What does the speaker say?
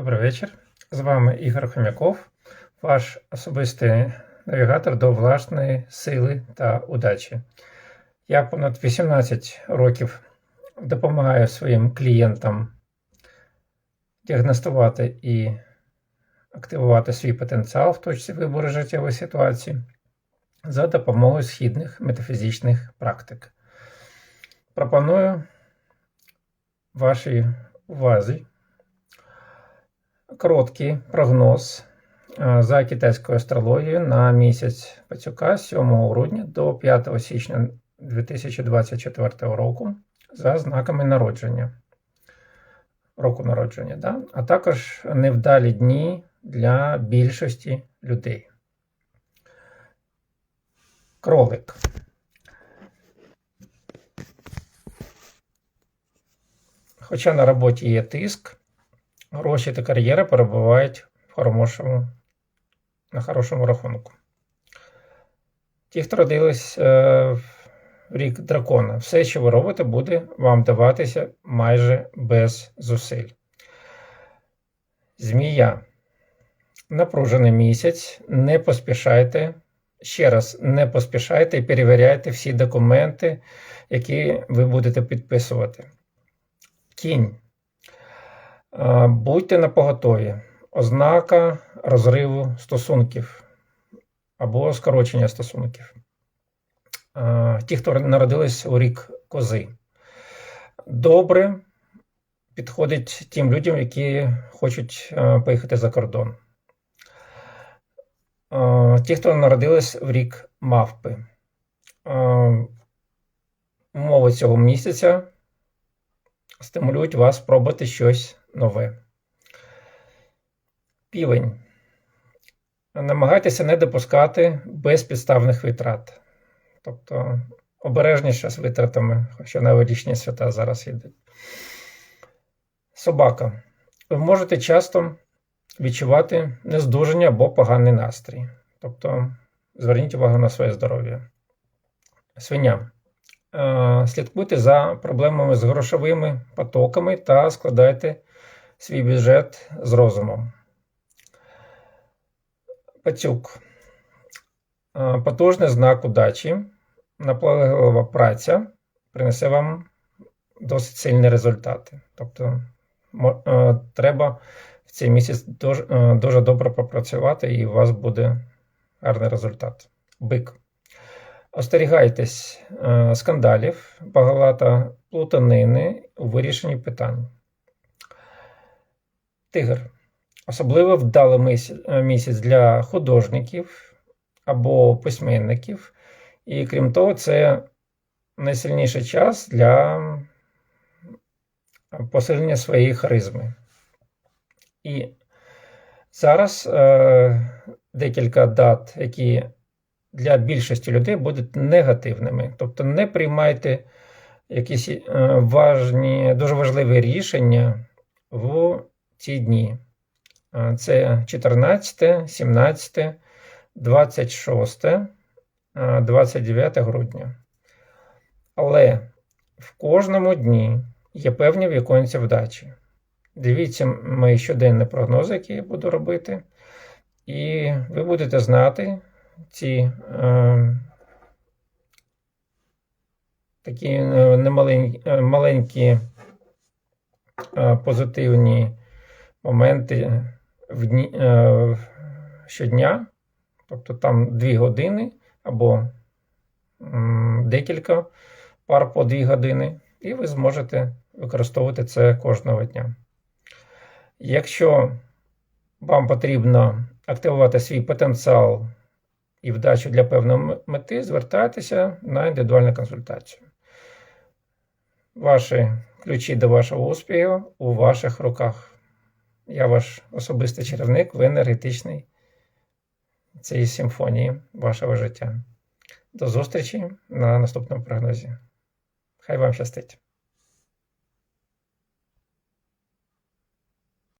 Добрий вечір. З вами Ігор Хомяков, ваш особистий навігатор до власної сили та удачі. Я понад 18 років допомагаю своїм клієнтам діагностувати і активувати свій потенціал в точці вибору життєвої ситуації за допомогою східних метафізичних практик. Пропоную вашій увазі короткий прогноз е, за китайською астрологією на місяць Пацюка з 7 грудня до 5 січня 2024 року за знаками народження. Року народження, да? а також невдалі дні для більшості людей. Кролик. Хоча на роботі є тиск, гроші та кар'єра перебувають в хорошому, на хорошому рахунку. Ті, хто родились е, в рік дракона, все, що ви робите, буде вам даватися майже без зусиль. Змія. Напружений місяць. Не поспішайте. Ще раз, не поспішайте і перевіряйте всі документи, які ви будете підписувати. Кінь. Е, Будьте на поготові. Ознака розриву стосунків або скорочення стосунків. Е, Ті, хто народились у рік кози. Добре підходить тим людям, які хочуть е, поїхати за кордон. Ті, хто народились в рік мавпи. Умови цього місяця стимулюють вас спробувати щось нове. Півень. Намагайтеся не допускати безпідставних витрат. Тобто обережніше з витратами, хоча на новорічні свята зараз йдуть. Собака. Ви можете часто відчувати нездужання або поганий настрій. Тобто зверніть увагу на своє здоров'я. Свиня. Е, Слідкуйте за проблемами з грошовими потоками та складайте свій бюджет з розумом. Пацюк. Потужний знак удачі. Наполеглива праця принесе вам досить сильні результати. Тобто е, треба в цей місяць дуже, е, дуже добре попрацювати, і у вас буде гарний результат. Бик. Остерігайтесь е, скандалів, багато плутанини у вирішенні питань. Тигр. Особливо вдалий місяць, для художників або письменників. І крім того, це найсильніший час для посилення своєї харизми. І зараз е, декілька дат, які для більшості людей будуть негативними. Тобто не приймайте якісь е, важні, дуже важливі рішення в ці дні. Це 14, 17, 26, е, 29 грудня. Але в кожному дні є певні віконці вдачі. Дивіться мої щоденні прогнози, які я буду робити, і ви будете знати ці е, такі е, немаленькі, е, е, позитивні моменти в дні, е, щодня, тобто там 2 години або м, декілька пар по 2 години, і ви зможете використовувати це кожного дня. Якщо вам потрібно активувати свій потенціал і вдачу для певної мети, звертайтеся на індивідуальну консультацію. Ваші ключі до вашого успіху у ваших руках. Я ваш особистий чарівник, ви енергетичний цієї симфонії вашого життя. До зустрічі на наступному прогнозі. Хай вам щастить!